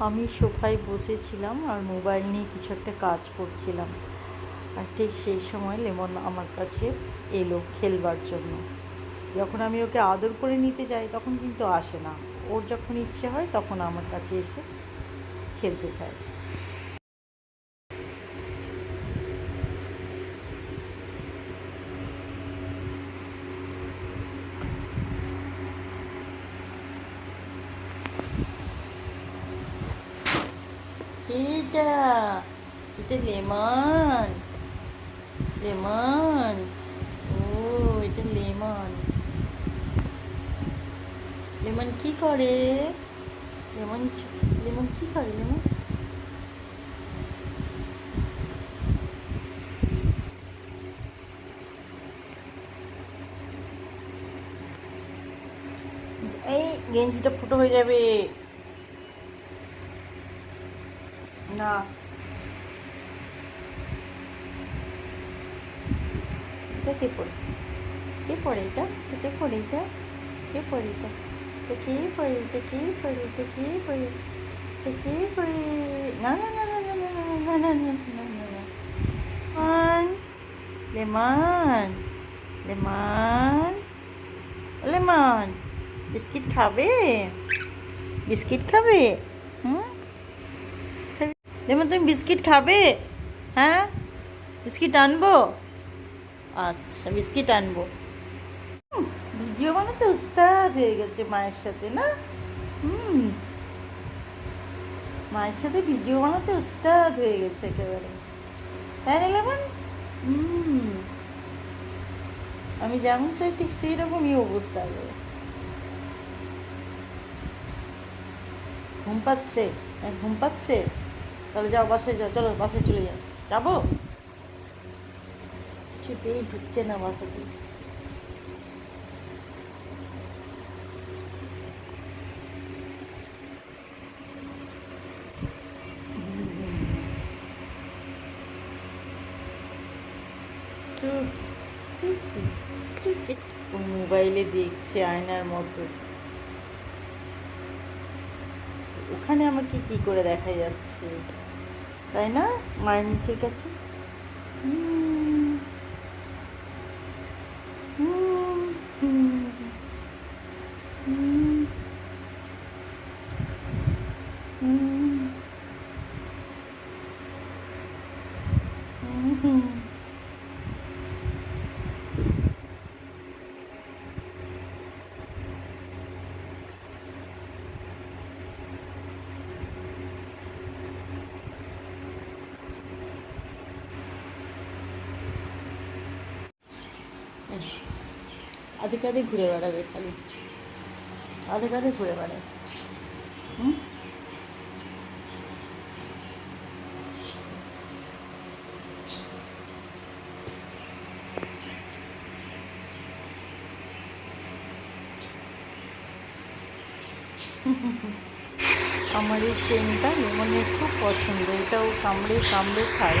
আমি সোফায় বসেছিলাম আর মোবাইল নিয়ে কিছু একটা কাজ করছিলাম। আর ঠিক সেই সময় লেমন আমার কাছে এলো খেলবার জন্য। যখন আমি ওকে আদর করে নিতে যাই, তখন কিন্তু আসে না। ওর যখন ইচ্ছে হয়, তখন আমার কাছে এসে খেলতে চায়। এটা এটা লেমন লেমন ও এটা লেমন লেমন কি করে লেমন লেমন কি করে লেমন এই গেঞ্জিটা ফুটো হয়ে যাবে। না এটা কে পড়ে কে পড়ে এটা এটা কে পড়ে এটা কে পড়ে এটা এটা কে পড়ে এটা কে পড়ে এটা কে পড়ে এটা কে পড়ে না না না না না না না না না না না না lemon lemon lemon lemon biscuit খাবে বিস্কিট খাবে হুম লেমন তুমি বিস্কিট খাবে? হ্যাঁ? বিস্কিট আনব? আচ্ছা বিস্কিট আনব। ভিডিও বানাতে উস্তাদ হয়ে গেছে মায়ের সাথে না? হুম। মায়ের সাথে ভিডিও বানাতে উস্তাদ হয়ে গেছে একেবারে। তাই না হুম। আমি যেমন চাই ঠিক সেই রকমই অবস্থা হবে ঘুম পাচ্ছে? হ্যাঁ, ঘুম পাচ্ছে? তাহলে যাও, বাসায় যাও, চলো বাসে চলে যাও। যাব? কিছুতেই ঢুকছে না বাসাতে। মোবাইলে দেখছে আয়নার মতো। ওখানে আমাকে কি করে দেখা যাচ্ছে? তাই না মায়ের মুখের কাছে হুম আধে কাঁধে ঘুরে বেড়াবে খালি। আধে কাঁধে ঘুরে বেড়াবে। হুম? আমার এই চেনটা লেমনের খুব পছন্দ। এটাও কামড়ে কামড়ে খায়।